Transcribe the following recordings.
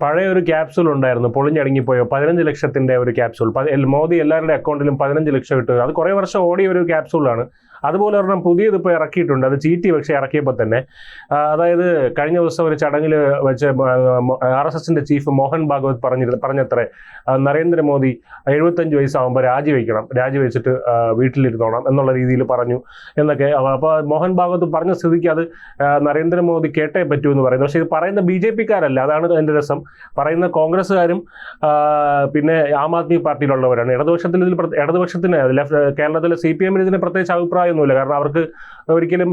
പഴയ ഒരു ക്യാപ്സൂൾ ഉണ്ടായിരുന്നു. പൊളിഞ്ഞടങ്ങിപ്പോയോ? പതിനഞ്ച് ലക്ഷത്തിന്റെ ഒരു ക്യാപ്സൂൾ മോദി എല്ലാവരുടെ അക്കൗണ്ടിലും പതിനഞ്ച് ലക്ഷം ഇട്ടു. അത് കുറേ വർഷം ഓടിയ ഒരു ക്യാപ്സൂളാണ് അതുപോലെ ഒരെണ്ണം പുതിയത് ഇപ്പോൾ ഇറക്കിയിട്ടുണ്ട്. അത് ചീറ്റി പക്ഷേ ഇറക്കിയപ്പോൾ തന്നെ. അതായത് കഴിഞ്ഞ ദിവസം ഒരു ചടങ്ങിൽ വെച്ച് ആർ എസ് എസിന്റെ ചീഫ് മോഹൻ ഭാഗവത് പറഞ്ഞിരുന്നു പറഞ്ഞത്രേ നരേന്ദ്രമോദി എഴുപത്തഞ്ച് വയസ്സാകുമ്പോൾ രാജിവെക്കണം. രാജിവെച്ചിട്ട് വീട്ടിലിരുന്നോണം എന്നുള്ള രീതിയിൽ പറഞ്ഞു എന്നൊക്കെ. അപ്പോൾ മോഹൻ ഭാഗവത് പറഞ്ഞ സ്ഥിതിക്ക് അത് നരേന്ദ്രമോദി കേട്ടേ പറ്റൂ എന്ന് പറയുന്നു. പക്ഷേ ഇത് പറയുന്ന ബി ജെ പിക്കാരല്ല. അതാണ് എന്റെ രസം. പറയുന്ന കോൺഗ്രസ്സുകാരും പിന്നെ ആം ആദ്മി പാർട്ടിയിലുള്ളവരാണ്. ഇടതുപക്ഷത്തിൽ ഇതിൽ ഇടതുപക്ഷത്തിന് കേരളത്തിലെ സി പി എമ്മിന് ഇതിന് പ്രത്യേകിച്ച് അഭിപ്രായമൊന്നുമില്ല. കാരണം അവർക്ക് ഒരിക്കലും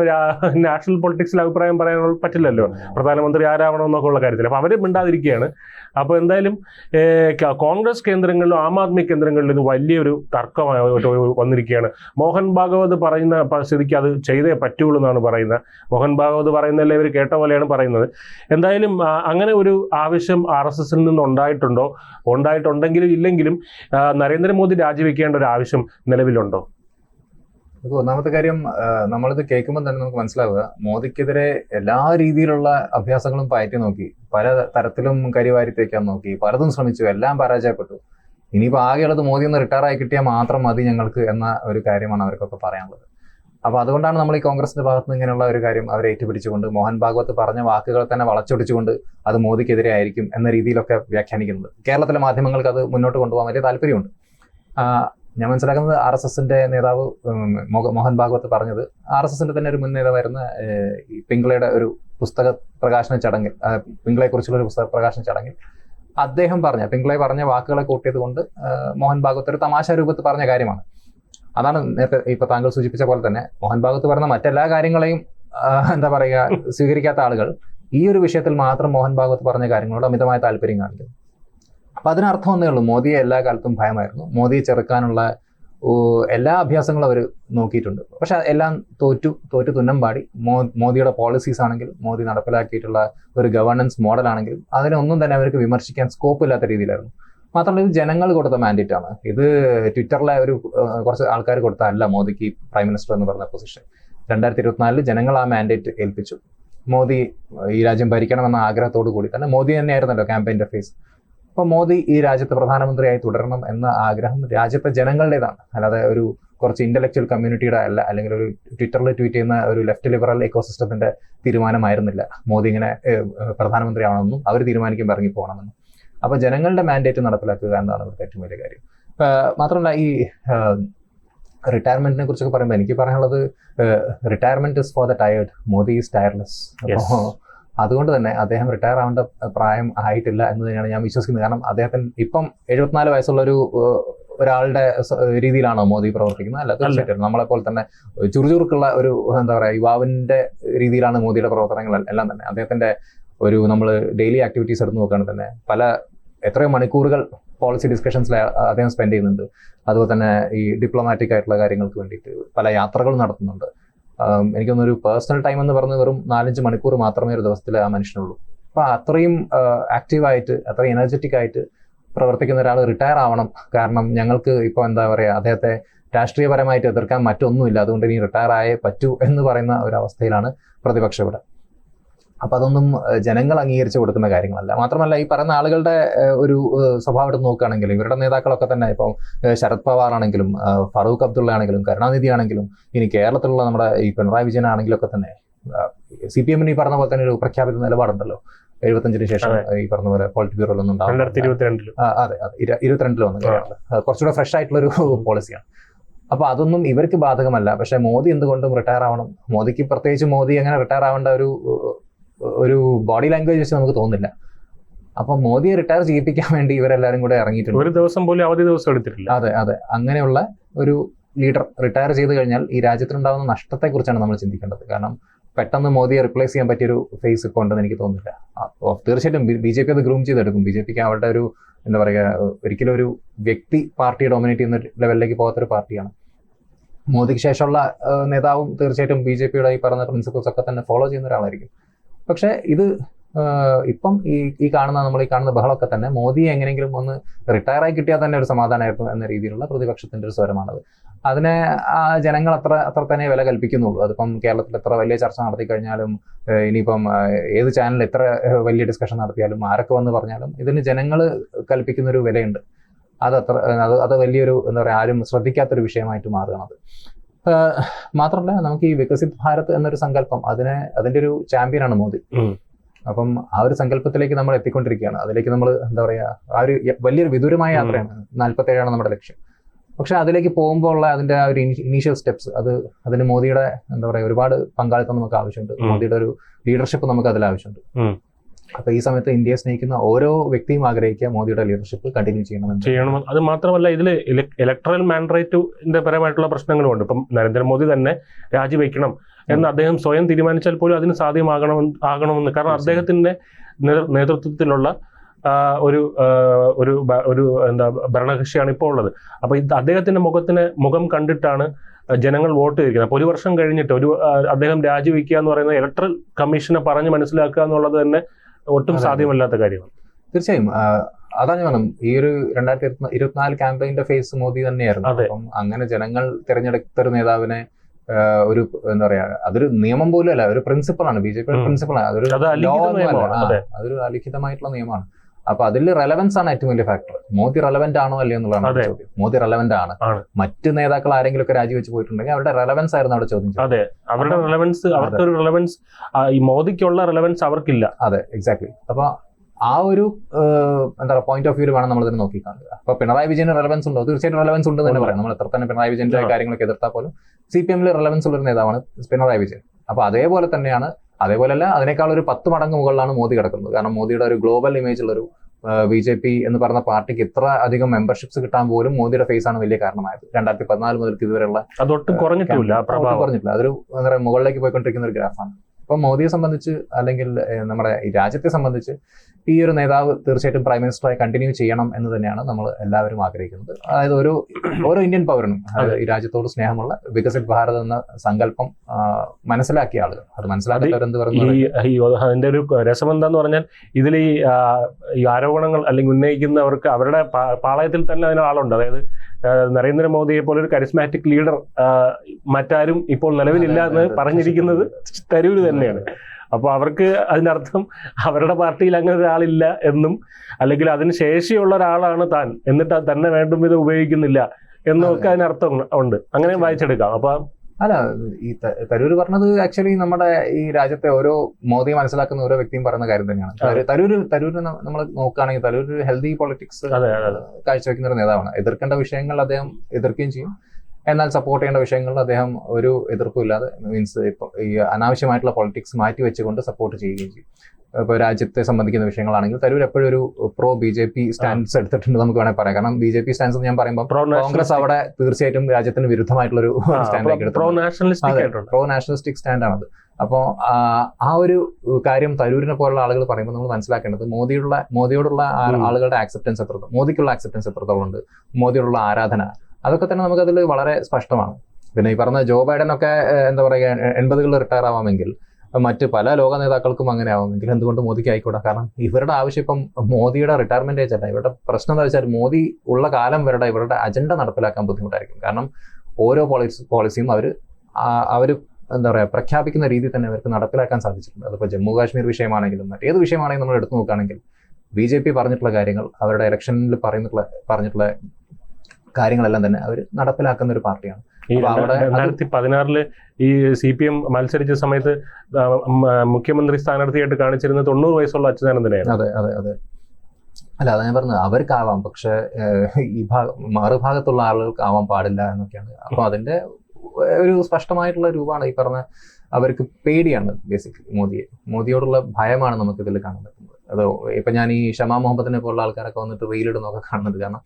നാഷണൽ പൊളിറ്റിക്സിൽ അഭിപ്രായം പറയാൻ പറ്റില്ലല്ലോ. പ്രധാനമന്ത്രി ആരാവണമെന്നൊക്കെ ഉള്ള കാര്യത്തിൽ. അപ്പോൾ അവർ മിണ്ടാതിരിക്കുകയാണ്. അപ്പോൾ എന്തായാലും കോൺഗ്രസ് കേന്ദ്രങ്ങളിലും ആം ആദ്മി കേന്ദ്രങ്ങളിലും ഇത് വലിയൊരു തർക്കമായിട്ട് വന്നിരിക്കുകയാണ്. മോഹൻ ഭാഗവത് പറയുന്ന സ്ഥിതിക്ക് അത് ചെയ്തേ പറ്റുള്ളൂ എന്നാണ് പറയുന്നത്. മോഹൻ ഭാഗവത് പറയുന്നതല്ലേ ഇവർ കേട്ട പോലെയാണ് പറയുന്നത്. എന്തായാലും അങ്ങനെ ഒരു ആവശ്യം ആർ എസ് എസിൽ നിന്ന് ഉണ്ടായിട്ടുണ്ടോ ഉണ്ടായിട്ടുണ്ടെങ്കിലും ഇല്ലെങ്കിലും നരേന്ദ്രമോദി രാജിവെക്കേണ്ട ഒരു ആവശ്യം നിലവിലുണ്ടോ? നമുക്ക് ഒന്നാമത്തെ കാര്യം നമ്മളിത് കേൾക്കുമ്പോൾ തന്നെ നമുക്ക് മനസ്സിലാവുക. മോദിക്കെതിരെ എല്ലാ രീതിയിലുള്ള അഭ്യാസങ്ങളും പയറ്റി നോക്കി. പല തരത്തിലും കരിവാരി തേക്കാൻ നോക്കി. പലതും ശ്രമിച്ചു. എല്ലാം പരാജയപ്പെട്ടു. ഇനിയിപ്പോൾ ആകെയുള്ളത് മോദി ഒന്ന് റിട്ടയർ ആയി കിട്ടിയാൽ മാത്രം മതി ഞങ്ങൾക്ക് എന്ന ഒരു കാര്യമാണ് അവർക്കൊക്കെ പറയാനുള്ളത്. അപ്പോൾ അതുകൊണ്ടാണ് നമ്മൾ ഈ കോൺഗ്രസിന്റെ ഭാഗത്ത് നിന്ന് ഇങ്ങനെയുള്ള ഒരു കാര്യം അവരെ ഏറ്റുപിടിച്ചുകൊണ്ട് മോഹൻ ഭാഗവത് പറഞ്ഞ വാക്കുകൾ തന്നെ വളച്ചൊടിച്ചുകൊണ്ട് അത് മോദിക്കെതിരെ ആയിരിക്കും എന്ന രീതിയിലൊക്കെ വ്യാഖ്യാനിക്കുന്നത്. കേരളത്തിലെ മാധ്യമങ്ങൾക്ക് അത് മുന്നോട്ട് കൊണ്ടുപോകാൻ വലിയ താല്പര്യമുണ്ട്. ഞാൻ മനസ്സിലാക്കുന്നത് ആർ എസ് എസിന്റെ നേതാവ് മോഹൻ ഭാഗവത് പറഞ്ഞത്. ആർ എസ് എസിന്റെ തന്നെ ഒരു മുൻ നേതാവായിരുന്ന പിങ്കളയുടെ ഒരു പുസ്തക പ്രകാശന ചടങ്ങിൽ ആ, കുറിച്ചുള്ള ഒരു പുസ്തക പ്രകാശന ചടങ്ങിൽ അദ്ദേഹം പറഞ്ഞ പിങ്കളെ പറഞ്ഞ വാക്കുകളെ കൂട്ടിയത് കൊണ്ട് മോഹൻ ഭാഗവത് ഒരു തമാശ രൂപത്തിൽ പറഞ്ഞ കാര്യമാണ്. അതാണ് നേരത്തെ ഇപ്പൊ താങ്കൾ സൂചിപ്പിച്ച പോലെ തന്നെ മോഹൻ ഭാഗവത് പറഞ്ഞ മറ്റെല്ലാ കാര്യങ്ങളെയും എന്താ പറയുക സ്വീകരിക്കാത്ത ആളുകൾ ഈ ഒരു വിഷയത്തിൽ മാത്രം മോഹൻ ഭാഗവത് പറഞ്ഞ കാര്യങ്ങളോട് അമിതമായ താല്പര്യം കാണിക്കുന്നു. അപ്പൊ അതിനർത്ഥം ഒന്നേ ഉള്ളൂ. മോദിയെ എല്ലാ കാലത്തും ഭയമായിരുന്നു. മോദിയെ ചെറുക്കാനുള്ള എല്ലാ അഭ്യാസങ്ങളും അവർ നോക്കിയിട്ടുണ്ട്. പക്ഷെ എല്ലാം തോറ്റു തോറ്റു തുന്നം പാടി. മോ മോദിയുടെ പോളിസീസ് ആണെങ്കിലും മോദി നടപ്പിലാക്കിയിട്ടുള്ള ഒരു ഗവർണൻസ് മോഡൽ ആണെങ്കിലും അതിനൊന്നും തന്നെ അവർക്ക് വിമർശിക്കാൻ സ്കോപ്പ് ഇല്ലാത്ത രീതിയിലായിരുന്നു. മാത്രമല്ല ഇത് ജനങ്ങൾ കൊടുത്ത മാൻഡേറ്റ് ആണ്. ഇത് ട്വിറ്ററിലെ ഒരു കുറച്ച് ആൾക്കാർ കൊടുത്ത അല്ല മോദിക്ക് പ്രൈം മിനിസ്റ്റർ എന്ന് പറഞ്ഞ പൊസിഷൻ രണ്ടായിരത്തി ഇരുപത്തിനാലിൽ ജനങ്ങൾ ആ മാൻഡേറ്റ് ഏൽപ്പിച്ചു. മോദി ഈ രാജ്യം ഭരിക്കണമെന്ന ആഗ്രഹത്തോടു കൂടി. തന്നെ മോദി തന്നെയായിരുന്നല്ലോ ക്യാമ്പയിന്റെ ഫേസ് അപ്പോൾ മോദി ഈ രാജ്യത്ത് പ്രധാനമന്ത്രിയായി തുടരണം എന്ന ആഗ്രഹം രാജ്യത്തെ ജനങ്ങളുടേതാണ്. അല്ലാതെ ഒരു കുറച്ച് ഇന്റലക്ച്വൽ കമ്മ്യൂണിറ്റിയുടെ അല്ല അല്ലെങ്കിൽ ഒരു ട്വിറ്ററിൽ ട്വീറ്റ് ചെയ്യുന്ന ഒരു ലെഫ്റ്റ് ലിബറൽ ഇക്കോസിസ്റ്റത്തിന്റെ തീരുമാനമായിരുന്നില്ല. മോദി ഇങ്ങനെ പ്രധാനമന്ത്രി ആവണമെന്നും പ്രധാനമന്ത്രിയാവണമെന്നും അവർ തീരുമാനിക്കുമ്പോൾ ഇറങ്ങി പോകണമെന്നും. അപ്പോൾ ജനങ്ങളുടെ മാൻഡേറ്റ് നടപ്പിലാക്കുക എന്നതാണ് ഇവിടുത്തെ ഏറ്റവും വലിയ കാര്യം. മാത്രമല്ല ഈ റിട്ടയർമെന്റിനെ കുറിച്ചൊക്കെ പറയുമ്പോൾ എനിക്ക് പറയാനുള്ളത് retirement is for the tired Modi is tireless. അപ്പോൾ അതുകൊണ്ട് തന്നെ അദ്ദേഹം റിട്ടയർ ആവേണ്ട പ്രായം ആയിട്ടില്ല എന്ന് തന്നെയാണ് ഞാൻ വിശ്വസിക്കുന്നത്. കാരണം അദ്ദേഹത്തിന് ഇപ്പം എഴുപത്തിനാല് വയസ്സുള്ള ഒരു ഒരാളുടെ രീതിയിലാണോ മോദി പ്രവർത്തിക്കുന്നത്? അല്ല തീർച്ചയായിട്ടും. നമ്മളെ പോലെ തന്നെ ചുറുചുറുക്കുള്ള ഒരു എന്താ പറയുക യുവാവിന്റെ രീതിയിലാണ് മോദിയുടെ പ്രവർത്തനങ്ങൾ എല്ലാം തന്നെ. അദ്ദേഹത്തിന്റെ ഒരു നമ്മൾ ഡെയിലി ആക്ടിവിറ്റീസ് എടുത്ത് നോക്കുകയാണെങ്കിൽ തന്നെ പല എത്രയോ മണിക്കൂറുകൾ പോളിസി ഡിസ്കഷൻസിൽ അദ്ദേഹം സ്പെൻഡ് ചെയ്യുന്നുണ്ട്. അതുപോലെ തന്നെ ഈ ഡിപ്ലോമാറ്റിക് ആയിട്ടുള്ള കാര്യങ്ങൾക്ക് വേണ്ടിയിട്ട് പല യാത്രകളും നടത്തുന്നുണ്ട്. എനിക്കൊന്നൊരു പേഴ്സണൽ ടൈം എന്ന് പറഞ്ഞ് വെറും നാലഞ്ച് മണിക്കൂർ മാത്രമേ ഒരു ദിവസത്തിൽ ആ മനുഷ്യനുള്ളൂ. അപ്പൊ അത്രയും ആക്റ്റീവായിട്ട് അത്രയും എനർജറ്റിക് ആയിട്ട് പ്രവർത്തിക്കുന്ന ഒരാൾ റിട്ടയർ ആവണം. കാരണം ഞങ്ങൾക്ക് ഇപ്പോൾ എന്താ പറയുക അദ്ദേഹത്തെ രാഷ്ട്രീയപരമായിട്ട് എതിർക്കാൻ മറ്റൊന്നുമില്ല. അതുകൊണ്ട് ഇനി റിട്ടയർ ആയേ പറ്റൂ എന്ന് പറയുന്ന ഒരു അവസ്ഥയിലാണ് പ്രതിപക്ഷം ഇവിടെ. അപ്പൊ അതൊന്നും ജനങ്ങൾ അംഗീകരിച്ച് കൊടുക്കുന്ന കാര്യങ്ങളല്ല. മാത്രമല്ല ഈ പറയുന്ന ആളുകളുടെ ഒരു സ്വഭാവം എടുത്ത് നോക്കുകയാണെങ്കിൽ ഇവരുടെ നേതാക്കളൊക്കെ തന്നെ ഇപ്പം ശരത് പവാർ ആണെങ്കിലും ഫറൂഖ് അബ്ദുള്ള ആണെങ്കിലും കരുണാനിധി ആണെങ്കിലും ഇനി കേരളത്തിലുള്ള നമ്മുടെ ഈ പിണറായി വിജയൻ ആണെങ്കിലും ഒക്കെ തന്നെ സി പി എമ്മിന് ഈ പറഞ്ഞ പോലെ തന്നെ ഒരു പ്രഖ്യാപിത നിലപാടുണ്ടല്ലോ. എഴുപത്തഞ്ചിന് ശേഷം ഈ പറഞ്ഞ പോലെ പോളിറ്റ് ബ്യൂറോയിലൊന്നും അതെ അതെ. ഇരു- ഇരുപത്തിരണ്ടിൽ വന്നു. കുറച്ചുകൂടെ ഫ്രഷ് ആയിട്ടുള്ള ഒരു പോളിസിയാണ് അപ്പൊ അതൊന്നും ഇവർക്ക് ബാധകമല്ല. പക്ഷെ മോദി എന്തുകൊണ്ടും റിട്ടയർ ആവണം മോദിക്ക് പ്രത്യേകിച്ച് മോദി അങ്ങനെ റിട്ടയർ ആവേണ്ട ഒരു ഒരു ബോഡി ലാംഗ്വേജ് വെച്ച് നമുക്ക് തോന്നുന്നില്ല. അപ്പൊ മോദിയെ റിട്ടയർ ചെയ്യിപ്പിക്കാൻ വേണ്ടി ഇവരെല്ലാരും കൂടെ ഇറങ്ങിയിട്ടുണ്ട്. ഒരു ദിവസം പോലും അവധി ദിവസം എടുത്തിട്ടില്ല. അതെ അതെ. അങ്ങനെയുള്ള ഒരു ലീഡർ റിട്ടയർ ചെയ്ത് കഴിഞ്ഞാൽ ഈ രാജ്യത്തിനുണ്ടാകുന്ന നഷ്ടത്തെക്കുറിച്ചാണ് നമ്മൾ ചിന്തിക്കേണ്ടത്. കാരണം പെട്ടെന്ന് മോദിയെ റിപ്ലേസ് ചെയ്യാൻ പറ്റിയൊരു ഫേസ് ഇപ്പോൾ ഉണ്ടെന്ന് എനിക്ക് തോന്നുന്നില്ല. അപ്പോൾ തീർച്ചയായിട്ടും ബി ജെ പി അത് ഗ്രൂം ചെയ്തെടുക്കും. ബി ജെ പിക്ക് അവരുടെ ഒരു എന്താ പറയുക ഒരിക്കലും ഒരു വ്യക്തി പാർട്ടി ഡോമിനേറ്റ് ചെയ്യുന്ന ലെവലിലേക്ക് പോകാത്തൊരു പാർട്ടിയാണ്. മോദിക്ക് ശേഷമുള്ള നേതാവും തീർച്ചയായിട്ടും ബി ജെ പിയുടെ ഈ പറഞ്ഞ പ്രിൻസിപ്പിൾസ് ഒക്കെ തന്നെ ഫോളോ ചെയ്യുന്ന ഒരാളായിരിക്കും. പക്ഷേ ഇത് ഇപ്പം ഈ ഈ കാണുന്ന നമ്മൾ ഈ കാണുന്ന ബഹളമൊക്കെ തന്നെ മോദി എങ്ങനെയെങ്കിലും ഒന്ന് റിട്ടയർ ആയി കിട്ടിയാൽ തന്നെ ഒരു സമാധാനമായിരുന്നു എന്ന രീതിയിലുള്ള പ്രതിപക്ഷത്തിന്റെ ഒരു സ്വരമാണത്. അതിനെ ആ ജനങ്ങൾ അത്ര അത്ര തന്നെ വില കൽപ്പിക്കുന്നുള്ളൂ. അതിപ്പം കേരളത്തിൽ എത്ര വലിയ ചർച്ച നടത്തി കഴിഞ്ഞാലും ഇനിയിപ്പം ഏത് ചാനൽ എത്ര വലിയ ഡിസ്കഷൻ നടത്തിയാലും ആരൊക്കെ വന്ന് പറഞ്ഞാലും ഇതിന് ജനങ്ങൾ കൽപ്പിക്കുന്ന ഒരു വിലയുണ്ട്. അത് അത്ര അത് അത് വലിയൊരു എന്താ പറയുക ആരും ശ്രദ്ധിക്കാത്തൊരു വിഷയമായിട്ട് മാറുകയാണത് മാത്രമല്ല നമുക്ക് ഈ വികസിത് ഭാരത് എന്നൊരു സങ്കല്പം അതിനെ അതിന്റെ ഒരു ചാമ്പ്യൻ ആണ് മോദി. അപ്പം ആ ഒരു സങ്കല്പത്തിലേക്ക് നമ്മൾ എത്തിക്കൊണ്ടിരിക്കുകയാണ്. അതിലേക്ക് നമ്മൾ എന്താ പറയാ ആ ഒരു വലിയൊരു വിദൂരമായ യാത്രയാണ്. നാല്പത്തേഴാണ് നമ്മുടെ ലക്ഷ്യം. പക്ഷെ അതിലേക്ക് പോകുമ്പോൾ ഉള്ള അതിന്റെ ആ ഒരു ഇനീഷ്യൽ സ്റ്റെപ്സ് അത് അതിന് മോദിയുടെ എന്താ പറയാ ഒരുപാട് പങ്കാളിത്തം നമുക്ക് ആവശ്യമുണ്ട്. മോദിയുടെ ഒരു ലീഡർഷിപ്പ് നമുക്ക് അതിൽ ആവശ്യമുണ്ട്. അപ്പൊ ഈ സമയത്ത് ഇന്ത്യയെ സ്നേഹിക്കുന്ന ഓരോ വ്യക്തിയും ആഗ്രഹിക്കുക മോദിയുടെ ലീഡർഷിപ്പ് കണ്ടിന്യൂ ചെയ്യണമെന്ന്. ചെയ്യണം. അത് മാത്രമല്ല ഇതിൽ ഇലക്ട്രൽ മാൻഡറേറ്റിന്റെ പരമായിട്ടുള്ള പ്രശ്നങ്ങളുമുണ്ട്. ഇപ്പം നരേന്ദ്രമോദി തന്നെ രാജിവെക്കണം എന്ന് അദ്ദേഹം സ്വയം തീരുമാനിച്ചാൽ പോലും അതിന് സാധ്യമാകണമെന്ന് ആകണമെന്ന്. കാരണം അദ്ദേഹത്തിന്റെ നേതൃത്വത്തിലുള്ള ഒരു ഒരു ഒരു എന്താ ഭരണകക്ഷിയാണ് ഇപ്പോൾ ഉള്ളത്. അപ്പൊ ഇത് അദ്ദേഹത്തിന്റെ മുഖത്തിന് മുഖം കണ്ടിട്ടാണ് ജനങ്ങൾ വോട്ട് ചെയ്തിരിക്കുന്നത്. അപ്പൊ ഒരു വർഷം കഴിഞ്ഞിട്ട് ഒരു അദ്ദേഹം രാജിവെക്കുക എന്ന് പറയുന്നത് ഇലക്ട്രൽ കമ്മീഷനെ പറഞ്ഞ് മനസ്സിലാക്കുക എന്നുള്ളത് തന്നെ ഒട്ടും സാധ്യമല്ലാത്ത കാര്യമാണ്. തീർച്ചയായും. അതാണ് ഞാൻ ഈ ഒരു രണ്ടായിരത്തി ഇരുപത്തി ഇരുപത്തിനാല് ക്യാമ്പയിന്റെ ഫേസ് മോദി തന്നെയായിരുന്നു. അപ്പം അങ്ങനെ ജനങ്ങൾ തിരഞ്ഞെടുത്ത ഒരു നേതാവിനെ ഒരു എന്താ പറയാ അതൊരു നിയമം പോലും അല്ല ഒരു പ്രിൻസിപ്പളാണ് ബി ജെ പിയുടെ പ്രിൻസിപ്പൾ പ്രിൻസിപ്പളാണ് അതൊരു അതെ. അതൊരു അലിഖിതമായിട്ടുള്ള നിയമമാണ്. അപ്പൊ അതിൽ റെലവൻസ് ആണ് ഏറ്റവും വലിയ ഫാക്ടർ മോദി റെലവെന്റ് ആണോ അല്ലയോ എന്നുള്ളതാണ് ചോദ്യം. മോദി റെലവെന്റ് ആണ്. മറ്റ് നേതാക്കൾ ആരെങ്കിലും ഒക്കെ രാജിവെച്ച് പോയിട്ടുണ്ടെങ്കിൽ അവരുടെ റെലവൻസ് ആയിരുന്നു അവിടെ ചോദ്യം അതെ. അവരുടെ റെലവൻസ് അവർക്ക് ഒരു റെലവൻസ് ഈ മോദിക്കുള്ള റെലവൻസ് അവർക്കില്ല. അതെ എക്സാക്ട്ലി അപ്പൊ ആ ഒരു എന്താ പറയുക പോയിന്റ് ഓഫ് വ്യൂ വേണം നമ്മൾ ഇതിനെ നോക്കിക്കാണുക. അപ്പൊ പിണറായി വിജയന് റെലവൻസ് ഉണ്ടോ? തീർച്ചയായിട്ടും റെലവൻസ് ഉണ്ടെന്ന് തന്നെ പറയാം. നമ്മൾ എത്ര തന്നെ പിണറായി വിജയന്റെ കാര്യങ്ങളൊക്കെ എതിർത്താൽ പോലും സി പി എമ്മിൽ റെലവൻസ് ഉള്ള ഒരു നേതാവാണ് പിണറായി വിജയൻ. അപ്പൊ അതേപോലെ തന്നെയാണ് അതേപോലെയല്ല അതിനേക്കാൾ ഒരു പത്ത് മടങ്ങ് മുകളിലാണ് മോദി കിടക്കുന്നത്. കാരണം മോദിയുടെ ഒരു ഗ്ലോബൽ ഇമേജ് ഉള്ളൊരു ബി ജെ പി എന്ന് പറഞ്ഞ പാർട്ടിക്ക് ഇത്ര അധികം മെമ്പർഷിപ്സ് കിട്ടാൻ പോലും മോദിയുടെ ഫേസ് ആണ് വലിയ കാരണമായത്. രണ്ടായിരത്തി പതിനാല് മുതൽ ഇതുവരെയുള്ള അതൊട്ടും കുറഞ്ഞിട്ടില്ല കുറഞ്ഞിട്ടില്ല. അതൊരു എന്താ പറയുക മുകളിലേക്ക് പോയിക്കൊണ്ടിരിക്കുന്ന ഒരു ഗ്രാഫാണ്. അപ്പൊ മോദിയെ സംബന്ധിച്ച് അല്ലെങ്കിൽ നമ്മുടെ രാജ്യത്തെ സംബന്ധിച്ച് ഈ ഒരു നേതാവ് തീർച്ചയായിട്ടും പ്രൈം മിനിസ്റ്ററായി കണ്ടിന്യൂ ചെയ്യണം എന്ന് തന്നെയാണ് നമ്മൾ എല്ലാവരും ആഗ്രഹിക്കുന്നത്. അതായത് ഓരോ ഓരോ ഇന്ത്യൻ പൗരനും അതായത് ഈ രാജ്യത്തോട് സ്നേഹമുള്ള വികസിത് ഭാരത് എന്ന സങ്കല്പം മനസ്സിലാക്കിയ ആളുകൾ. അത് മനസ്സിലാക്കിയവരെന്ത് പറയുന്നത് അതിന്റെ ഒരു രസം എന്താന്ന് പറഞ്ഞാൽ ഇതിൽ ഈ ആരോപണങ്ങൾ അല്ലെങ്കിൽ ഉന്നയിക്കുന്നവർക്ക് അവരുടെ പാളയത്തിൽ തന്നെ അതിന് ആളുണ്ട്. അതായത് നരേന്ദ്രമോദിയെ പോലെ ഒരു കരിസ്മാറ്റിക് ലീഡർ മറ്റാരും ഇപ്പോൾ നിലവിലില്ല എന്ന്. പറഞ്ഞിരിക്കുന്നത് തരൂര് തന്നെയാണ്. അപ്പോൾ അവർക്ക് അതിനർത്ഥം അവരുടെ പാർട്ടിയിൽ അങ്ങനെ ഒരാളില്ല എന്നും അല്ലെങ്കിൽ അതിന് ശേഷിയുള്ള ഒരാളാണ് താൻ എന്നിട്ട് തന്നെ വേണ്ടും വിധം ഉപയോഗിക്കുന്നില്ല എന്നൊക്കെ അതിനർത്ഥം ഉണ്ട്. അങ്ങനെ വായിച്ചെടുക്കാം. അപ്പൊ അല്ല ഈ തരൂർ തരൂര് പറഞ്ഞത് ആക്ച്വലി നമ്മുടെ ഈ രാജ്യത്തെ ഓരോ മോദി മനസ്സിലാക്കുന്ന ഓരോ വ്യക്തിയും പറയുന്ന കാര്യം തന്നെയാണ്. തരൂർ തരൂര് നമ്മൾ നോക്കുകയാണെങ്കിൽ ഒരു ഹെൽത്തി പൊളിറ്റിക്സ് കാഴ്ചവെക്കുന്ന ഒരു നേതാവാണ്. എതിർക്കേണ്ട വിഷയങ്ങൾ അദ്ദേഹം എതിർക്കുകയും ചെയ്യും. എന്നാൽ സപ്പോർട്ട് ചെയ്യേണ്ട വിഷയങ്ങളിൽ അദ്ദേഹം ഒരു എതിർപ്പും ഇല്ലാതെ മീൻസ് ഇപ്പൊ ഈ അനാവശ്യമായിട്ടുള്ള പൊളിറ്റിക്സ് മാറ്റി വെച്ചുകൊണ്ട് സപ്പോർട്ട് ചെയ്യുകയും ചെയ്യും. ഇപ്പോൾ രാജ്യത്തെ സംബന്ധിക്കുന്ന വിഷയങ്ങളാണെങ്കിൽ തരൂർ എപ്പോഴും ഒരു pro B J P stands എടുത്തിട്ടുണ്ട് നമുക്ക് വേണമെങ്കിൽ പറയാം. കാരണം ബി ജെ പി സ്റ്റാൻഡ്സ് ഞാൻ പറയുമ്പോൾ കോൺഗ്രസ് അവിടെ തീർച്ചയായിട്ടും രാജ്യത്തിന് വിരുദ്ധമായിട്ടുള്ള ഒരു സ്റ്റാൻഡിലേക്ക് പ്രോ അതെ. പ്രോ നാഷണലിസ്റ്റിക് സ്റ്റാൻഡാണത്. അപ്പോൾ ആ ഒരു കാര്യം തരൂരിനെ പോലുള്ള ആളുകൾ പറയുമ്പോൾ നമ്മൾ മനസ്സിലാക്കേണ്ടത് മോദിയുള്ള മോദിയോടുള്ള ആളുകളുടെ ആക്സെപ്റ്റൻസ് എത്രത്തോളം മോദിക്കുള്ള ആക്സെപ്റ്റൻസ് എത്രത്തോളം ഉണ്ട് മോദിയോടുള്ള ആരാധന അതൊക്കെ തന്നെ നമുക്കതിൽ വളരെ സ്പഷ്ടമാണ്. പിന്നെ ഈ പറഞ്ഞ ജോ ബൈഡൻ ഒക്കെ എന്താ പറയുക എൺപതുകളിൽ റിട്ടയർ ആവാമെങ്കിൽ മറ്റ് പല ലോക നേതാക്കൾക്കും അങ്ങനെ ആവാമെങ്കിൽ എന്തുകൊണ്ട് മോദിക്ക് ആയിക്കോട്ടെ കാരണം ഇവരുടെ ആവശ്യം ഇപ്പം മോദിയുടെ റിട്ടയർമെന്റ് ഏജ് അല്ല. ഇവരുടെ പ്രശ്നം എന്താ വെച്ചാൽ മോദി ഉള്ള കാലം വരുടെ ഇവരുടെ അജണ്ട നടപ്പിലാക്കാൻ ബുദ്ധിമുട്ടായിരിക്കും. കാരണം ഓരോ പോളിസി പോളിസിയും അവർ അവർ എന്താ പറയുക പ്രഖ്യാപിക്കുന്ന രീതിയിൽ തന്നെ അവർക്ക് നടപ്പിലാക്കാൻ സാധിച്ചിട്ടുണ്ട്. അതിപ്പോൾ ജമ്മു കാശ്മീർ വിഷയമാണെങ്കിലും മറ്റേത് വിഷയമാണെങ്കിലും നമ്മൾ എടുത്തു നോക്കുകയാണെങ്കിൽ ബി ജെ പി പറഞ്ഞിട്ടുള്ള കാര്യങ്ങൾ അവരുടെ ഇലക്ഷനിൽ പറഞ്ഞിട്ടുള്ള പറഞ്ഞിട്ടുള്ള കാര്യങ്ങളെല്ലാം തന്നെ അവർ നടപ്പിലാക്കുന്ന ഒരു പാർട്ടിയാണ്. ഈ രണ്ടായിരത്തി പതിനാറിൽ ഈ സി പി എം മത്സരിച്ച സമയത്ത് മുഖ്യമന്ത്രി സ്ഥാനാർത്ഥിയായിട്ട് കാണിച്ചിരുന്ന തൊണ്ണൂറ് വയസ്സുള്ള അച്യുതാനന്ദനെയാണ്. അതെ അതെ അതെ. അല്ല അതാ ഞാൻ പറഞ്ഞത്. അവർക്കാവാം. പക്ഷെ ഈ ഭാഗ മറുഭാഗത്തുള്ള ആളുകൾക്ക് ആവാൻ പാടില്ല എന്നൊക്കെയാണ്. അപ്പൊ അതിന്റെ ഒരു സ്പഷ്ടമായിട്ടുള്ള രൂപമാണ് ഈ പറഞ്ഞ അവർക്ക് പേടിയാണ് ബേസിക്കലി മോദിയെ. മോദിയോടുള്ള ഭയമാണ് നമുക്ക് ഇതിൽ കാണാൻ പറ്റുന്നത്. അത് ഇപ്പൊ ഞാൻ ഈ ഷമാ മുഹമ്മദിനെ പോലുള്ള ആൾക്കാരൊക്കെ വന്നിട്ട് റീലിടുന്നൊക്കെ കാണുന്നത് കാരണം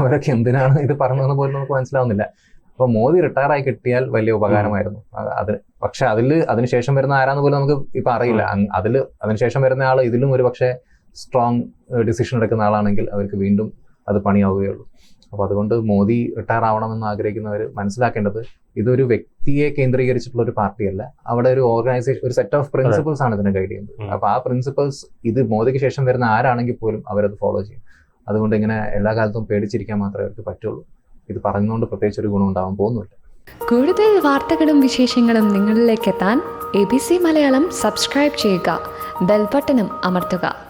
അവരൊക്കെ എന്തിനാണ് ഇത് പറഞ്ഞതെന്ന് പോലും നമുക്ക് മനസ്സിലാവുന്നില്ല. അപ്പൊ മോദി റിട്ടയർ ആയി കിട്ടിയാൽ വലിയ ഉപകാരമായിരുന്നു. അത് പക്ഷെ അതിൽ അതിനുശേഷം വരുന്ന ആരാന്ന് പോലും നമുക്ക് ഇപ്പൊ അറിയില്ല. അതിൽ അതിനുശേഷം വരുന്ന ആൾ ഇതിലും ഒരു പക്ഷേ സ്ട്രോങ് ഡിസിഷൻ എടുക്കുന്ന ആളാണെങ്കിൽ അവർക്ക് വീണ്ടും അത് പണിയാവുകയുള്ളൂ. അപ്പോൾ അതുകൊണ്ട് മോദി റിട്ടയർ ആവണമെന്ന് ആഗ്രഹിക്കുന്നവർ മനസ്സിലാക്കേണ്ടത് ഇതൊരു വ്യക്തിയെ കേന്ദ്രീകരിച്ചിട്ടുള്ള ഒരു പാർട്ടിയല്ല. അവിടെ ഒരു ഓർഗനൈസേഷൻ ഒരു സെറ്റ് ഓഫ് പ്രിൻസിപ്പിൾസ് ആണ് ഇതിനെ ഗൈഡ് ചെയ്യുന്നത്. അപ്പൊ അപ്പോൾ ആ പ്രിൻസിപ്പിൾസ് ഇത് മോദിക്ക് ശേഷം വരുന്ന ആരാണെങ്കിൽ പോലും അവരത് ഫോളോ ചെയ്യും. അതുകൊണ്ട് ഇങ്ങനെ എല്ലാ കാലത്തും പേടിച്ചിരിക്കാൻ മാത്രമേ അവർക്ക് പറ്റുള്ളൂ. ഇത് പറഞ്ഞുകൊണ്ട് പ്രത്യേകിച്ച് ഒരു ഗുണം ഉണ്ടാവാൻ പോകുന്നില്ല കൂടുതൽ വാർത്തകളും വിശേഷങ്ങളും നിങ്ങളിലേക്ക് എത്താൻ A B C Malayalam subscribe ചെയ്യുക. ബെൽബട്ടനും അമർത്തുക.